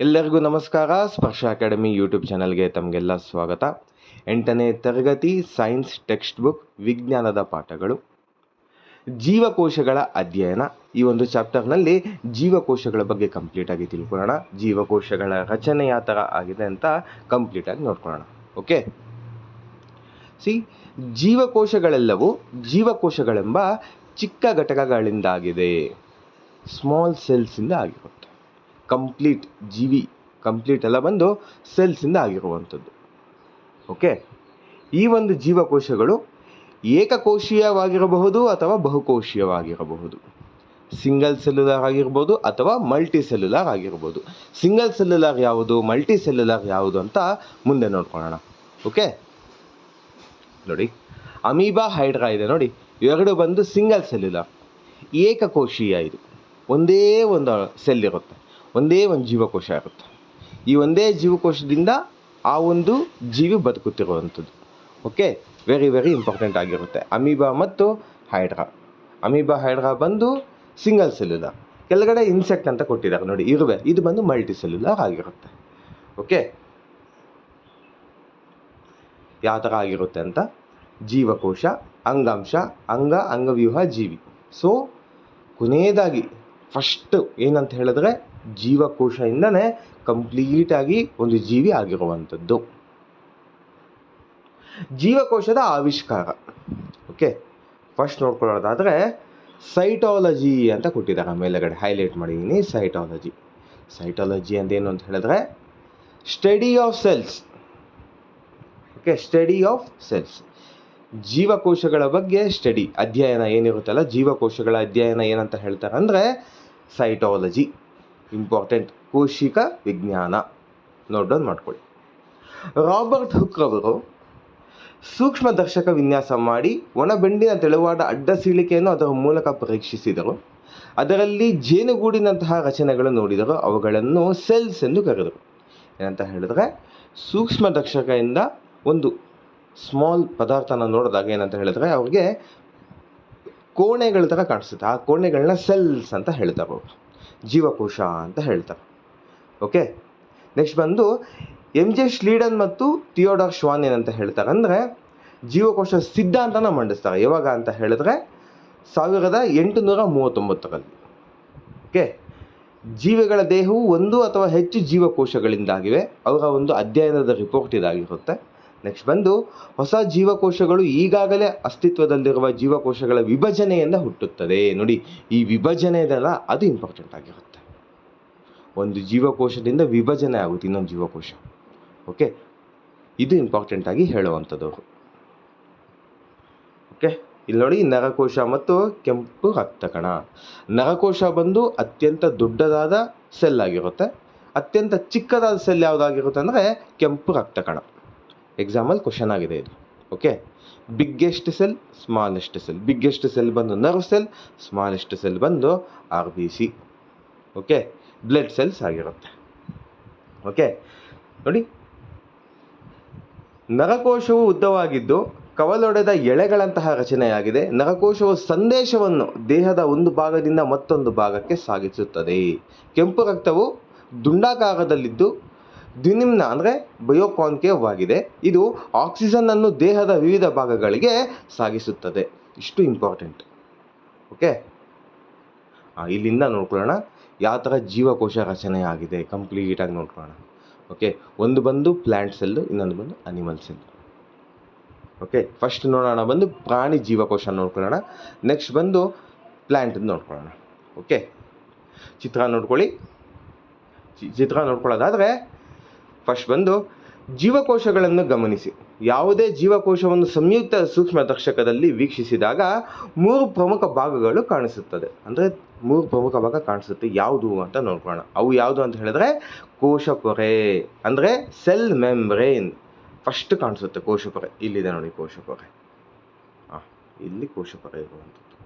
ಎಲ್ಲರಿಗೂ ನಮಸ್ಕಾರ. ಸ್ಪರ್ಶ ಅಕಾಡೆಮಿ ಯೂಟ್ಯೂಬ್ ಚಾನಲ್ಗೆ ತಮಗೆಲ್ಲ ಸ್ವಾಗತ. ಎಂಟನೇ ತರಗತಿ, ಸೈನ್ಸ್ ಟೆಕ್ಸ್ಟ್ ಬುಕ್ ವಿಜ್ಞಾನದ ಪಾಠಗಳು. ಜೀವಕೋಶಗಳ ಅಧ್ಯಯನ. ಈ ಒಂದು ಚಾಪ್ಟರ್ನಲ್ಲಿ ಜೀವಕೋಶಗಳ ಬಗ್ಗೆ ಕಂಪ್ಲೀಟಾಗಿ ತಿಳ್ಕೊಳ್ಳೋಣ. ಜೀವಕೋಶಗಳ ರಚನೆ ಯಾವ ಥರ ಆಗಿದೆ ಅಂತ ಕಂಪ್ಲೀಟಾಗಿ ನೋಡ್ಕೊಳ್ಳೋಣ. ಓಕೆ? ಸಿ, ಜೀವಕೋಶಗಳೆಲ್ಲವೂ ಜೀವಕೋಶಗಳೆಂಬ ಚಿಕ್ಕ ಘಟಕಗಳಿಂದಾಗಿದೆ. ಸ್ಮಾಲ್ ಸೆಲ್ಸಿಂದ ಆಗಿರುತ್ತೆ. ಕಂಪ್ಲೀಟ್ ಜೀವಿ ಕಂಪ್ಲೀಟ್ ಎಲ್ಲ ಬಂದು ಸೆಲ್ಸಿಂದ ಆಗಿರುವಂಥದ್ದು. ಓಕೆ ಈ ಒಂದು ಜೀವಕೋಶಗಳು ಏಕಕೋಶೀಯವಾಗಿರಬಹುದು ಅಥವಾ ಬಹುಕೋಶೀಯವಾಗಿರಬಹುದು. ಸಿಂಗಲ್ ಸೆಲ್ಯುಲಾರ್ ಆಗಿರ್ಬೋದು ಅಥವಾ ಮಲ್ಟಿ ಸೆಲ್ಯುಲಾರ್ ಆಗಿರ್ಬೋದು. ಸಿಂಗಲ್ ಸೆಲ್ಯುಲಾರ್ ಯಾವುದು ಮಲ್ಟಿ ಸೆಲ್ಯುಲಾರ್ ಯಾವುದು ಅಂತ ಮುಂದೆ ನೋಡ್ಕೊಳ್ಳೋಣ. ಓಕೆ ನೋಡಿ, ಅಮೀಬಾ ಹೈಡ್ರಾ ಇದೆ ನೋಡಿ. ಎರಡು ಬಂದು ಸಿಂಗಲ್ ಸೆಲ್ಯುಲಾರ್ ಏಕಕೋಶೀಯ ಇದು. ಒಂದೇ ಒಂದು ಸೆಲ್ ಇರುತ್ತೆ. ಒಂದೇ ಒಂದು ಜೀವಕೋಶ ಇರುತ್ತೆ. ಈ ಒಂದೇ ಜೀವಕೋಶದಿಂದ ಆ ಒಂದು ಜೀವಿ ಬದುಕುತ್ತಿರುವಂಥದ್ದು. ಓಕೆ ವೆರಿ ವೆರಿ ಇಂಪಾರ್ಟೆಂಟ್ ಆಗಿರುತ್ತೆ. ಅಮೀಬಾ ಮತ್ತು ಹೈಡ್ರಾ ಅಮೀಬಾ ಹೈಡ್ರಾ ಬಂದು ಸಿಂಗಲ್ ಸೆಲ್ಯುಲರ್ ಕೆಳಗಡೆ ಇನ್ಸೆಕ್ಟ್ ಅಂತ ಕೊಟ್ಟಿದ್ದಾರೆ ನೋಡಿ, ಇರುವೆ. ಇದು ಬಂದು ಮಲ್ಟಿ ಸೆಲ್ಯುಲರ್ ಆಗಿರುತ್ತೆ. ಓಕೆ ಯಾವ ಥರ ಆಗಿರುತ್ತೆ ಅಂತ? ಜೀವಕೋಶ, ಅಂಗಾಂಶ, ಅಂಗ, ಅಂಗವ್ಯೂಹ, ಜೀವಿ. ಸೊ ಕೊನೆಯದಾಗಿ ಫಸ್ಟ್ ಏನಂತ ಹೇಳಿದ್ರೆ ಜೀವಕೋಶದಿಂದನೇ ಕಂಪ್ಲೀಟಾಗಿ ಒಂದು ಜೀವಿ ಆಗಿರುವಂಥದ್ದು. ಜೀವಕೋಶದ ಆವಿಷ್ಕಾರ. ಓಕೆ? ಫಸ್ಟ್ ನೋಡ್ಕೊಳ್ಳೋದಾದರೆ ಸೈಟಾಲಜಿ ಅಂತ ಕೊಟ್ಟಿದ್ದಾರೆ ಮೇಲೆಗಡೆ. ಹೈಲೈಟ್ ಮಾಡಿದ್ದೀನಿ ಸೈಟಾಲಜಿ. ಸೈಟಾಲಜಿ ಅಂದೇನು ಅಂತ ಹೇಳಿದ್ರೆ study of cells. Okay? Study of cells. ಜೀವಕೋಶಗಳ ಬಗ್ಗೆ ಸ್ಟಡಿ. ಅಧ್ಯಯನ ಏನಿರುತ್ತಲ್ಲ, ಜೀವಕೋಶಗಳ ಅಧ್ಯಯನ ಏನಂತ ಹೇಳ್ತಾರೆ ಅಂದರೆ ಸೈಟಾಲಜಿ. ಇಂಪಾರ್ಟೆಂಟ್ ಕೋಶಿಕ ವಿಜ್ಞಾನ. ನೋಟ್ ಡೌನ್ ಮಾಡ್ಕೊಳ್ಳಿ. ರಾಬರ್ಟ್ ಹುಕ್ ಅವರು ಸೂಕ್ಷ್ಮ ದರ್ಶಕ ವಿನ್ಯಾಸ ಮಾಡಿ ಒಣಬೆಂಡಿನ ತೆಳುವಾದ ಅಡ್ಡ ಸೀಳಿಕೆಯನ್ನು ಅದರ ಮೂಲಕ ಪರೀಕ್ಷಿಸಿದರು. ಅದರಲ್ಲಿ ಜೇನುಗೂಡಿನಂತಹ ರಚನೆಗಳು ನೋಡಿದರು. ಅವುಗಳನ್ನು ಸೆಲ್ಸ್ ಎಂದು ಕರೆದರು. ಏನಂತ ಹೇಳಿದ್ರೆ, ಸೂಕ್ಷ್ಮ ದರ್ಶಕದಿಂದ ಒಂದು ಸ್ಮಾಲ್ ಪದಾರ್ಥನ ನೋಡಿದಾಗ ಏನಂತ ಹೇಳಿದ್ರೆ, ಅವ್ರಿಗೆ ಕೋಣೆಗಳ ಥರ ಕಾಣಿಸುತ್ತೆ. ಆ ಕೋಣೆಗಳನ್ನ ಸೆಲ್ಸ್ ಅಂತ ಹೇಳ್ತಾರೆ ಅವರು. ಜೀವಕೋಶ ಅಂತ ಹೇಳ್ತಾರೆ. ಓಕೆ ನೆಕ್ಸ್ಟ್ ಬಂದು ಎಂ ಜೆ ಶ್ಲೀಡನ್ ಮತ್ತು ಥಿಯೋಡಾರ್ ಶ್ವಾನ್ ಏನಂತ ಹೇಳ್ತಾರೆ ಅಂದರೆ ಜೀವಕೋಶ ಸಿದ್ಧಾಂತನ ಮಂಡಿಸ್ತಾರೆ. ಯಾವಾಗ ಅಂತ ಹೇಳಿದ್ರೆ ಸಾವಿರದ ಎಂಟುನೂರ ಮೂವತ್ತೊಂಬತ್ತರಲ್ಲಿ. ಓಕೆ ಜೀವಿಗಳ ದೇಹವು ಒಂದು ಅಥವಾ ಹೆಚ್ಚು ಜೀವಕೋಶಗಳಿಂದಾಗಿವೆ. ಅವರ ಒಂದು ಅಧ್ಯಯನದ ರಿಪೋರ್ಟ್ ಇದಾಗಿರುತ್ತೆ. ನೆಕ್ಸ್ಟ್ ಬಂದು ಹೊಸ ಜೀವಕೋಶಗಳು ಈಗಾಗಲೇ ಅಸ್ತಿತ್ವದಲ್ಲಿರುವ ಜೀವಕೋಶಗಳ ವಿಭಜನೆಯಿಂದ ಹುಟ್ಟುತ್ತದೆ. ನೋಡಿ, ಈ ವಿಭಜನೆ ಇದೆಲ್ಲ ಅದು ಇಂಪಾರ್ಟೆಂಟ್ ಆಗಿರುತ್ತೆ. ಒಂದು ಜೀವಕೋಶದಿಂದ ವಿಭಜನೆ ಆಗುತ್ತೆ, ಇನ್ನೊಂದು ಜೀವಕೋಶ. ಓಕೆ ಇದು ಇಂಪಾರ್ಟೆಂಟ್ ಆಗಿ ಹೇಳುವಂಥದ್ದು ಓಕೆ ಇಲ್ಲಿ ನೋಡಿ, ನರಕೋಶ ಮತ್ತು ಕೆಂಪು ರಕ್ತಕಣ. ನರಕೋಶ ಬಂದು ಅತ್ಯಂತ ದೊಡ್ಡದಾದ ಸೆಲ್ ಆಗಿರುತ್ತೆ. ಅತ್ಯಂತ ಚಿಕ್ಕದಾದ ಸೆಲ್ ಯಾವುದಾಗಿರುತ್ತೆ ಅಂದರೆ ಕೆಂಪು ರಕ್ತಕಣ. ಎಕ್ಸಾಮಲ್ಲಿ ಕ್ವಶನ್ ಆಗಿದೆ ಇದು. Okay biggest cell smallest cell biggest cell ಬಂದು ನರ್ವ್ ಸೆಲ್ ಸ್ಮಾಲೆಸ್ಟ್ ಸೆಲ್ ಬಂದು R B C okay blood cells ಆಗಿರುತ್ತೆ. ಓಕೆ ನೋಡಿ. ನರಕೋಶವು ಉದ್ದವಾಗಿದ್ದು ಕವಲೊಡೆದ ಎಳೆಗಳಂತಹ ರಚನೆಯಾಗಿದೆ. ನರಕೋಶವು ಸಂದೇಶವನ್ನು ದೇಹದ ಒಂದು ಭಾಗದಿಂದ ಮತ್ತೊಂದು ಭಾಗಕ್ಕೆ ಸಾಗಿಸುತ್ತದೆ. ಕೆಂಪು ರಕ್ತವು ದುಂಡಾಕಾರದಲ್ಲಿದ್ದು ದ್ವಿನಿಮ್ನ ಅಂದರೆ ಬಯೋಕಾನ್ಕೇವ್ ಆಗಿದೆ ಇದು ಆಕ್ಸಿಜನ್ ಅನ್ನು ದೇಹದ ವಿವಿಧ ಭಾಗಗಳಿಗೆ ಸಾಗಿಸುತ್ತದೆ. ಇಷ್ಟು ಇಂಪಾರ್ಟೆಂಟ್ ಓಕೆ ಇಲ್ಲಿಂದ ನೋಡ್ಕೊಳ್ಳೋಣ. ಯಾವ ಥರ ಜೀವಕೋಶ ರಚನೆ ಆಗಿದೆ. ಕಂಪ್ಲೀಟಾಗಿ ನೋಡ್ಕೊಳ್ಳೋಣ. ಓಕೆ ಒಂದು ಬಂದು ಪ್ಲ್ಯಾಂಟ್ ಸೆಲ್ಲು ಇನ್ನೊಂದು ಬಂದು ಅನಿಮಲ್ ಸೆಲ್ ಓಕೆ ಫಸ್ಟ್ ನೋಡೋಣ, ಬಂದು ಪ್ರಾಣಿ ಜೀವಕೋಶ ನೋಡ್ಕೊಳ್ಳೋಣ. ನೆಕ್ಸ್ಟ್ ಬಂದು ಪ್ಲ್ಯಾಂಟ್ ನೋಡ್ಕೊಳ್ಳೋಣ. ಓಕೆ ಚಿತ್ರ ನೋಡ್ಕೊಳ್ಳಿ. ಚಿತ್ರ ನೋಡ್ಕೊಳ್ಳೋದಾದರೆ ಫಸ್ಟ್ ಬಂದು ಜೀವಕೋಶಗಳನ್ನು ಗಮನಿಸಿ. ಯಾವುದೇ ಜೀವಕೋಶವನ್ನು ಸಂಯುಕ್ತ ಸೂಕ್ಷ್ಮ ದರ್ಶಕದಲ್ಲಿ ವೀಕ್ಷಿಸಿದಾಗ ಮೂರು ಪ್ರಮುಖ ಭಾಗಗಳು ಕಾಣಿಸುತ್ತದೆ. ಅಂದರೆ ಮೂರು ಪ್ರಮುಖ ಭಾಗ ಕಾಣಿಸುತ್ತೆ. ಯಾವುದು ಅಂತ ನೋಡ್ಕೊಳ್ಳೋಣ. ಅವು ಯಾವುದು ಅಂತ ಹೇಳಿದ್ರೆ ಕೋಶ ಪೊರೆ. ಅಂದರೆ ಸೆಲ್ ಮೆಂಬ್ರೇನ್. ಫಸ್ಟ್ ಕಾಣಿಸುತ್ತೆ ಕೋಶ ಪೊರೆ. ಇಲ್ಲಿದೆ ನೋಡಿ ಕೋಶ ಪೊರೆ. ಹಾಂ ಇಲ್ಲಿ ಕೋಶ ಪೊರೆ ಇರುವಂಥದ್ದು.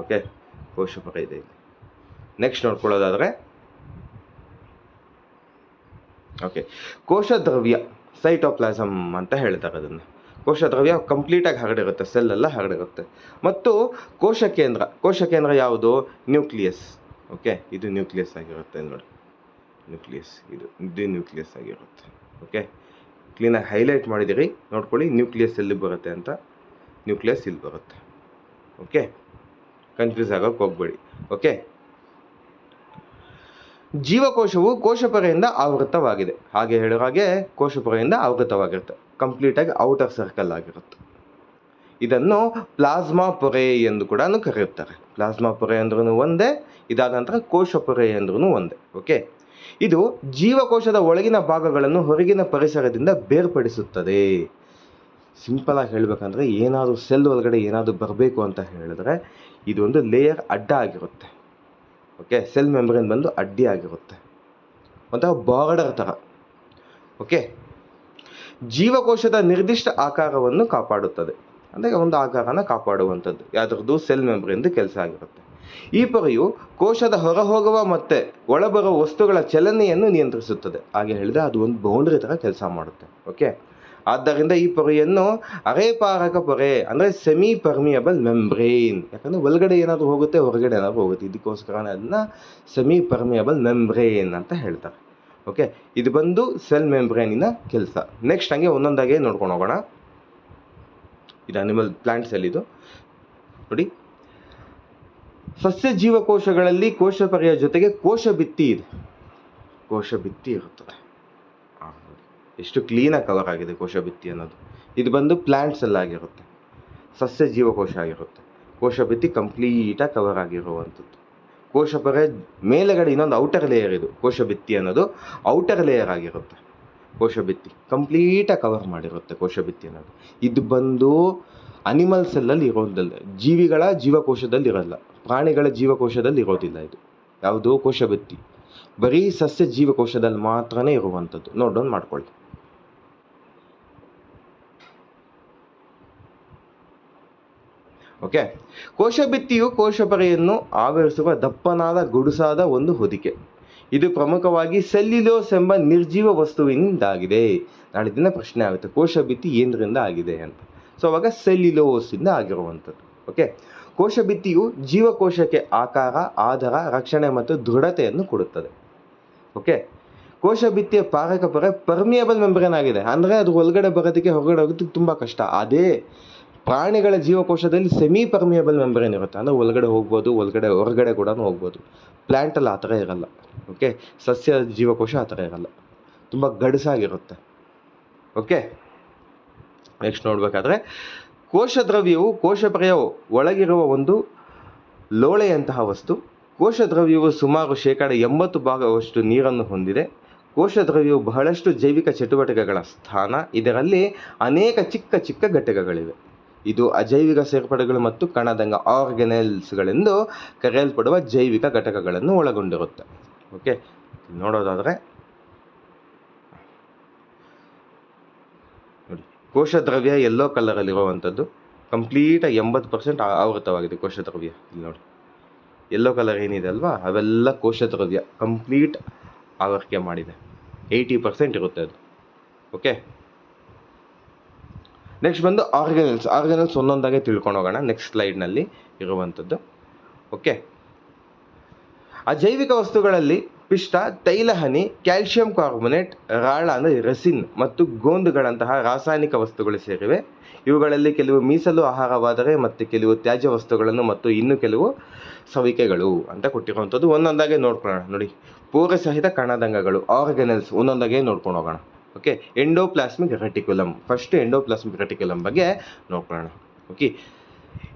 ಓಕೆ ಕೋಶ ಪೊರೆ ಇದೆ ಇಲ್ಲಿ. ನೆಕ್ಸ್ಟ್ ನೋಡ್ಕೊಳ್ಳೋದಾದರೆ ಓಕೆ ಕೋಶ ದ್ರವ್ಯ ಸೈಟೋಪ್ಲಾಸಮ್ ಅಂತ ಹೇಳ್ತಾರೆ ಅದನ್ನು. ಕೋಶ ದ್ರವ್ಯ ಕಂಪ್ಲೀಟಾಗಿ ಹರಡಿರುತ್ತೆ ಸೆಲ್ ಎಲ್ಲ ಹರಡಿರುತ್ತೆ ಮತ್ತು ಕೋಶ ಕೇಂದ್ರ ಕೋಶ ಕೇಂದ್ರ ಯಾವುದು? ನ್ಯೂಕ್ಲಿಯಸ್. ಓಕೆ ಇದು ನ್ಯೂಕ್ಲಿಯಸ್ ಆಗಿರುತ್ತೆ ನೋಡಿ. ನ್ಯೂಕ್ಲಿಯಸ್, ಇದು ಇದು ನ್ಯೂಕ್ಲಿಯಸ್ ಆಗಿರುತ್ತೆ ಓಕೆ ಕ್ಲೀನಾಗಿ ಹೈಲೈಟ್ ಮಾಡಿದಿರಿ, ನೋಡ್ಕೊಳ್ಳಿ, ನ್ಯೂಕ್ಲಿಯಸ್ ಎಲ್ಲಿ ಬರುತ್ತೆ ಅಂತ. ನ್ಯೂಕ್ಲಿಯಸ್ ಇಲ್ಲಿ ಬರುತ್ತೆ. ಓಕೆ ಕನ್ಫ್ಯೂಸ್ ಆಗೋಕ್ಕೆ ಹೋಗ್ಬೇಡಿ. ಓಕೆ ಜೀವಕೋಶವು ಕೋಶಪೊರೆಯಿಂದ ಆವೃತವಾಗಿದೆ ಹಾಗೆ ಹೇಳೋ ಹಾಗೆ ಕೋಶಪೊರೆಯಿಂದ ಆವೃತವಾಗಿರುತ್ತೆ ಕಂಪ್ಲೀಟಾಗಿ ಔಟರ್ ಸರ್ಕಲ್ ಆಗಿರುತ್ತೆ. ಇದನ್ನು ಪ್ಲಾಸ್ಮಾ ಪೊರೆ ಎಂದು ಕೂಡ ಕರೆಯುತ್ತಾರೆ. ಪ್ಲಾಸ್ಮಾ ಪೊರೆ ಅಂದ್ರೂ ಒಂದೇ, ಇದಾದ ನಂತರ ಕೋಶ ಪೊರೆ ಅಂದ್ರೂ ಒಂದೇ ಓಕೆ ಇದು ಜೀವಕೋಶದ ಒಳಗಿನ ಭಾಗಗಳನ್ನು ಹೊರಗಿನ ಪರಿಸರದಿಂದ ಬೇರ್ಪಡಿಸುತ್ತದೆ. ಸಿಂಪಲ್ ಆಗಿ ಹೇಳಬೇಕಂದ್ರೆ ಏನಾದರೂ ಸೆಲ್ ಒಳಗಡೆ ಏನಾದರೂ ಬರಬೇಕು ಅಂತ ಹೇಳಿದ್ರೆ, ಇದೊಂದು ಲೇಯರ್ ಅಡ್ಡ ಆಗಿರುತ್ತೆ. ಓಕೆ? ಸೆಲ್ ಮೆಂಬ್ರೇನ್ ಬಂದು ಅಡ್ಡಿ ಆಗಿರುತ್ತೆ. ಒಂಥರ ಬಾರ್ಡರ್ ಥರ ಓಕೆ? ಜೀವಕೋಶದ ನಿರ್ದಿಷ್ಟ ಆಕಾರವನ್ನು ಕಾಪಾಡುತ್ತದೆ. ಅಂದರೆ ಒಂದು ಆಕಾರನ ಕಾಪಾಡುವಂಥದ್ದು. ಯಾವುದ್ರದ್ದು? ಸೆಲ್ ಮೆಂಬ್ರೇನ್ದು ಕೆಲಸ ಆಗಿರುತ್ತೆ. ಈ ಪೊರೆಯು ಕೋಶದ ಹೊರಹೋಗುವ ಮತ್ತು ಒಳಬರುವ ವಸ್ತುಗಳ ಚಲನೆಯನ್ನು ನಿಯಂತ್ರಿಸುತ್ತದೆ. ಹಾಗೆ ಹೇಳಿದ್ರೆ ಅದು ಒಂದು ಬೌಂಡ್ರಿ ಥರ ಕೆಲಸ ಮಾಡುತ್ತೆ. ಓಕೆ? ಆದ್ದರಿಂದ ಈ ಪೊರೆಯನ್ನು ಅರೆಪಾರಕ ಪೊರೆ, ಅಂದರೆ ಸೆಮಿ ಪರ್ಮಿಯಬಲ್ ಮೆಂಬ್ರೇನ್ ಯಾಕಂದರೆ ಒಳಗಡೆ ಏನಾದರೂ ಹೋಗುತ್ತೆ, ಹೊರಗಡೆ ಏನಾದರೂ ಹೋಗುತ್ತೆ. ಇದಕ್ಕೋಸ್ಕರನೇ ಅದನ್ನ ಸೆಮಿ ಪರ್ಮಿಯಬಲ್ ಮೆಂಬ್ರೇನ್ ಅಂತ ಹೇಳ್ತಾರೆ. ಓಕೆ ಇದು ಬಂದು ಸೆಲ್ ಮೆಂಬ್ರೇನಿನ ಕೆಲಸ. ನೆಕ್ಸ್ಟ್ ಹಂಗೆ ಒಂದೊಂದಾಗೆ ನೋಡ್ಕೊಂಡು ಹೋಗೋಣ. ಇದು ಅನಿಮಲ್ ಪ್ಲಾಂಟ್ಸ್ ಅಲ್ಲಿ ಇದು. ನೋಡಿ. ಸಸ್ಯ ಜೀವಕೋಶಗಳಲ್ಲಿ ಕೋಶ ಪರೆಯ ಜೊತೆಗೆ ಕೋಶ ಭಿತ್ತಿ ಇದೆ. ಕೋಶ ಭಿತ್ತಿ ಇರುತ್ತದೆ. ಎಷ್ಟು ಕ್ಲೀನಾಗಿ ಕವರ್ ಆಗಿದೆ ಕೋಶ ಭಿತ್ತಿ ಅನ್ನೋದು. ಇದು ಬಂದು ಪ್ಲಾಂಟ್ಸ್ ಎಲ್ಲ ಆಗಿರುತ್ತೆ. ಸಸ್ಯ ಜೀವಕೋಶ ಆಗಿರುತ್ತೆ. ಭಿತ್ತಿ ಕಂಪ್ಲೀಟಾಗಿ ಕವರ್ ಆಗಿರುವಂಥದ್ದು. ಕೋಶ ಮೇಲೆಗಡೆ ಇನ್ನೊಂದು ಔಟರ್ ಲೇಯರ್ ಇದು. ಕೋಶ ಭಿತ್ತಿ ಅನ್ನೋದು ಔಟರ್ ಲೇಯರ್ ಆಗಿರುತ್ತೆ. ಕೋಶ ಭಿತ್ತಿ ಕಂಪ್ಲೀಟಾಗಿ ಕವರ್ ಮಾಡಿರುತ್ತೆ ಕೋಶ ಭಿತ್ತಿ ಅನ್ನೋದು. ಇದು ಬಂದು ಅನಿಮಲ್ ಸೆಲ್ಲಲ್ಲಿ ಇರೋದಿಲ್ಲ. ಜೀವಿಗಳ ಜೀವಕೋಶದಲ್ಲಿ ಇರಲ್ಲ. ಪ್ರಾಣಿಗಳ ಜೀವಕೋಶದಲ್ಲಿ ಇರೋದಿಲ್ಲ ಇದು. ಯಾವುದು ಕೋಶ ಭಿತ್ತಿ ಬರೀ ಸಸ್ಯ ಜೀವಕೋಶದಲ್ಲಿ ಮಾತ್ರನೇ ಇರುವಂಥದ್ದು. ನೋಟ್ ಡೌನ್ ಮಾಡ್ಕೊಳ್ಳಿ. ಓಕೆ ಕೋಶ ಕೋಶಪರೆಯನ್ನು ಕೋಶ ಪೊರೆಯನ್ನು ಆವರಿಸುವ ದಪ್ಪನಾದ, ಗುಡುಸಾದ ಒಂದು ಹೊದಿಕೆ. ಇದು ಪ್ರಮುಖವಾಗಿ ಸೆಲ್ಯುಲೋಸ್ ಎಂಬ ನಿರ್ಜೀವ ವಸ್ತುವಿನಿಂದಾಗಿದೆ. ನಾಳೆ ದಿನ ಪ್ರಶ್ನೆ ಆಗುತ್ತೆ ಕೋಶಭಿತ್ತಿ ಏನರಿಂದ ಆಗಿದೆ ಅಂತ. ಸೊ ಅವಾಗ ಸೆಲ್ಯುಲೋಸಿಂದ ಆಗಿರುವಂಥದ್ದು. ಓಕೆ ಕೋಶ ಭಿತ್ತಿಯು ಜೀವಕೋಶಕ್ಕೆ ಆಕಾರ, ಆಧಾರ, ರಕ್ಷಣೆ ಮತ್ತು ದೃಢತೆಯನ್ನು ಕೊಡುತ್ತದೆ. ಓಕೆ ಕೋಶಭಿತ್ತಿಯ ಪಾರಕ ಪೊರೆ ಪರ್ಮಿಯಬಲ್ ಮೆಂಬ್ರೇನ್ ಆಗಿದೆ. ಅಂದರೆ ಅದು ಒಳಗಡೆ ಬರೋದಕ್ಕೆ ಹೊರಗಡೆ ಹೋಗೋದಕ್ಕೆ ತುಂಬ ಕಷ್ಟ. ಅದೇ ಪ್ರಾಣಿಗಳ ಜೀವಕೋಶದಲ್ಲಿ ಸೆಮಿ ಪರ್ಮಿಯಬಲ್ ಮೆಂಬ್ರೇನ್ ಇರುತ್ತೆ. ಅಂದರೆ ಒಳಗಡೆ ಹೋಗ್ಬೋದು, ಒಳಗಡೆ, ಹೊರಗಡೆ ಕೂಡ ಹೋಗ್ಬೋದು. ಪ್ಲ್ಯಾಂಟಲ್ಲಿ ಆ ಥರ ಇರಲ್ಲ. ಓಕೆ ಸಸ್ಯ ಜೀವಕೋಶ ಆ ಥರ ಇರಲ್ಲ. ತುಂಬ ಗಡಸಾಗಿರುತ್ತೆ. ಓಕೆ ನೆಕ್ಸ್ಟ್ ನೋಡಬೇಕಾದ್ರೆ ಕೋಶ ದ್ರವ್ಯವು ಕೋಶ ಪೊರೆಯ ಒಳಗಿರುವ ಒಂದು ಲೋಳೆಯಂತಹ ವಸ್ತು. ಕೋಶ ದ್ರವ್ಯವು ಸುಮಾರು ಶೇಕಡ ಎಂಬತ್ತು ಭಾಗವಷ್ಟು ನೀರನ್ನು ಹೊಂದಿದೆ. ಕೋಶ ದ್ರವ್ಯವು ಬಹಳಷ್ಟು ಜೈವಿಕ ಚಟುವಟಿಕೆಗಳ ಸ್ಥಾನ. ಇದರಲ್ಲಿ ಅನೇಕ ಚಿಕ್ಕ ಚಿಕ್ಕ ಘಟಕಗಳಿವೆ. ಇದು ಅಜೈವಿಕ ಸೇರ್ಪಡೆಗಳು ಮತ್ತು ಕಣದಂಗ ಆರ್ಗನೆಲ್ಸ್ಗಳೆಂದು ಕರೆಯಲ್ಪಡುವ ಜೈವಿಕ ಘಟಕಗಳನ್ನು ಒಳಗೊಂಡಿರುತ್ತೆ. ಓಕೆ ನೋಡೋದಾದರೆ ನೋಡಿ ಕೋಶ ದ್ರವ್ಯ ಎಲ್ಲೋ ಕಲರಲ್ಲಿರುವಂಥದ್ದು ಕಂಪ್ಲೀಟ್ ಎಂಬತ್ತು ಪರ್ಸೆಂಟ್ ಆವೃತವಾಗಿದೆ ಕೋಶ ದ್ರವ್ಯ ಇಲ್ಲಿ ನೋಡಿ, ಎಲ್ಲೋ ಕಲರ್ ಏನಿದೆ ಅಲ್ವಾ? ಅವೆಲ್ಲ ಕೋಶ ದ್ರವ್ಯ ಕಂಪ್ಲೀಟ್ ಆವರಿಕೆ ಮಾಡಿದೆ. ಏಯ್ಟಿ ಪರ್ಸೆಂಟ್ ಇರುತ್ತೆ ಅದು. ಓಕೆ ನೆಕ್ಸ್ಟ್ ಬಂದು ಆರ್ಗನಲ್ಸ್ ಆರ್ಗನಲ್ಸ್ ಒಂದೊಂದಾಗೆ ತಿಳ್ಕೊಂಡು ಹೋಗೋಣ. ನೆಕ್ಸ್ಟ್ ಸ್ಲೈಡ್ನಲ್ಲಿ ಇರುವಂಥದ್ದು. ಓಕೆ ಆ ಜೈವಿಕ ವಸ್ತುಗಳಲ್ಲಿ ಪಿಷ್ಟ ತೈಲಹನಿ ಕ್ಯಾಲ್ಸಿಯಂ ಕಾರ್ಬೊನೇಟ್ ರಾಳ ಅಂದರೆ ರಸಿನ್ ಮತ್ತು ಗೋಂದುಗಳಂತಹ ರಾಸಾಯನಿಕ ವಸ್ತುಗಳು ಸೇರಿವೆ. ಇವುಗಳಲ್ಲಿ ಕೆಲವು ಮೀಸಲು ಆಹಾರವಾದರೆ ಮತ್ತು ಕೆಲವು ತ್ಯಾಜ್ಯ ವಸ್ತುಗಳನ್ನು ಮತ್ತು ಇನ್ನು ಕೆಲವು ಸವಿಕೆಗಳು ಅಂತ ಕೊಟ್ಟಿರುವಂಥದ್ದು. ಒಂದೊಂದಾಗೆ ನೋಡ್ಕೊಳ್ಳೋಣ. ನೋಡಿ. ಪೂರ ಸಹಿತ ಕಣದಂಗಗಳು. ಆರ್ಗನಲ್ಸ್ ಒಂದೊಂದಾಗೆ ನೋಡ್ಕೊಂಡು ಹೋಗೋಣ. Okay endoplasmic reticulum first endoplasmic reticulum ಬಗ್ಗೆ ನೋಡ್ಕೊಳ್ಳೋಣ. ಓಕೆ